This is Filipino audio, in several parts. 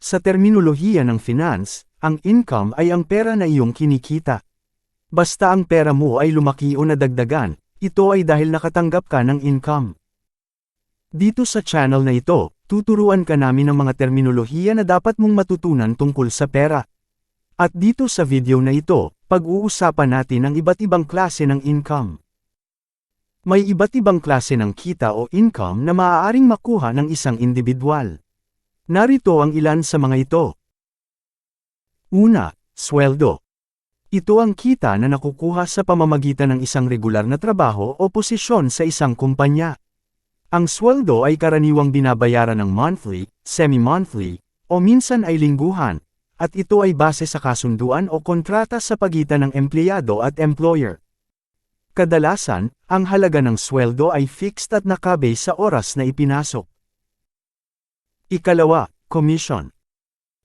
Sa terminolohiya ng finance, ang income ay ang pera na iyong kinikita. Basta ang pera mo ay lumaki o nadagdagan, ito ay dahil nakatanggap ka ng income. Dito sa channel na ito, tuturuan ka namin ng mga terminolohiya na dapat mong matutunan tungkol sa pera. At dito sa video na ito, pag-uusapan natin ang iba't ibang klase ng income. May iba't ibang klase ng kita o income na maaaring makuha ng isang individual. Narito ang ilan sa mga ito. Una, sweldo. Ito ang kita na nakukuha sa pamamagitan ng isang regular na trabaho o posisyon sa isang kumpanya. Ang sweldo ay karaniwang binabayaran ng monthly, semi-monthly, o minsan ay lingguhan, at ito ay base sa kasunduan o kontrata sa pagitan ng empleyado at employer. Kadalasan, ang halaga ng sweldo ay fixed at nakabase sa oras na ipinasok. Ikalawa, commission.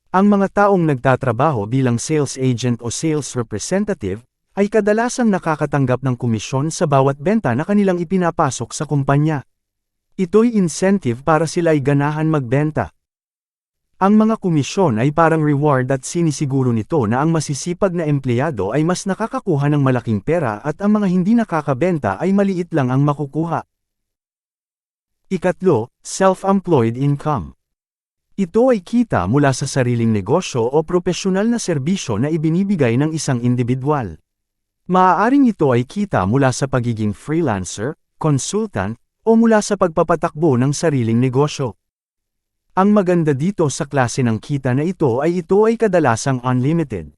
Ang mga taong nagtatrabaho bilang sales agent o sales representative, ay kadalasang nakakatanggap ng komisyon sa bawat benta na kanilang ipinapasok sa kumpanya. Ito'y incentive para sila'y ganahan magbenta. Ang mga komisyon ay parang reward at sinisiguro nito na ang masisipag na empleyado ay mas nakakakuha ng malaking pera at ang mga hindi nakakabenta ay maliit lang ang makukuha. Ikatlo, self-employed income. Ito ay kita mula sa sariling negosyo o propesyonal na serbisyo na ibinibigay ng isang individual. Maaaring ito ay kita mula sa pagiging freelancer, consultant, o mula sa pagpapatakbo ng sariling negosyo. Ang maganda dito sa klase ng kita na ito ay ito ay kadalasang unlimited.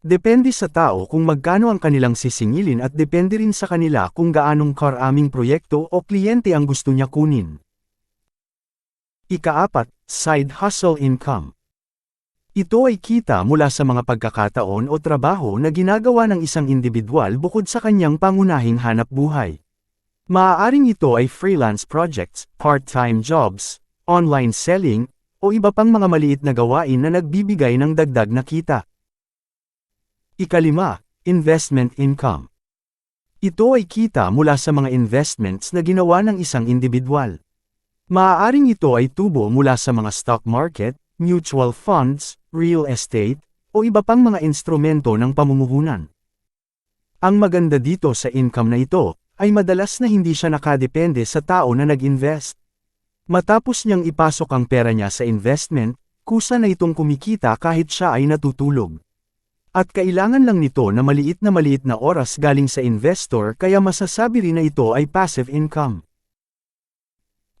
Depende sa tao kung magkano ang kanilang sisingilin at depende rin sa kanila kung gaanong karaming proyekto o kliyente ang gusto niya kunin. Ikaapat, side hustle income. Ito ay kita mula sa mga pagkakataon o trabaho na ginagawa ng isang individual bukod sa kanyang pangunahing hanap buhay. Maaaring ito ay freelance projects, part-time jobs, online selling, o iba pang mga maliit na gawain na nagbibigay ng dagdag na kita. Ikalima, investment income. Ito ay kita mula sa mga investments na ginawa ng isang individual. Maaaring ito ay tubo mula sa mga stock market, mutual funds, real estate, o iba pang mga instrumento ng pamumuhunan. Ang maganda dito sa income na ito, ay madalas na hindi siya nakadepende sa tao na nag-invest. Matapos niyang ipasok ang pera niya sa investment, kusa na itong kumikita kahit siya ay natutulog. At kailangan lang nito na maliit na maliit na oras galing sa investor kaya masasabi rin na ito ay passive income.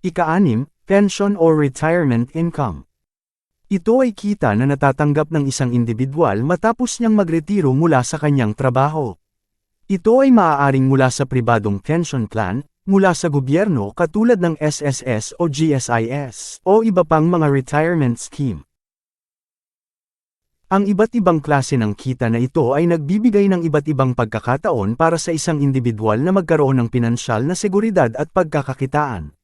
Ika-anim, pension or retirement income. Ito ay kita na natatanggap ng isang individual matapos niyang magretiro mula sa kanyang trabaho. Ito ay maaaring mula sa pribadong pension plan, mula sa gobyerno katulad ng SSS o GSIS, o iba pang mga retirement scheme. Ang iba't ibang klase ng kita na ito ay nagbibigay ng iba't ibang pagkakataon para sa isang individual na magkaroon ng pinansyal na seguridad at pagkakakitaan.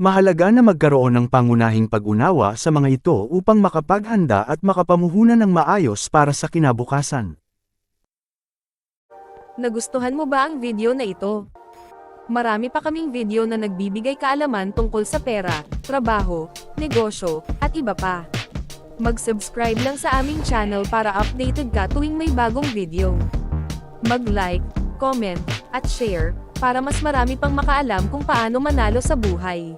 Mahalaga na magkaroon ng pangunahing pag-unawa sa mga ito upang makapaghanda at makapamuhunan ng maayos para sa kinabukasan. Nagustuhan mo ba ang video na ito? Marami pa kaming video na nagbibigay kaalaman tungkol sa pera, trabaho, negosyo, at iba pa. Mag-subscribe lang sa aming channel para updated ka tuwing may bagong video. Mag-like, comment, at share, para mas marami pang makaalam kung paano manalo sa buhay.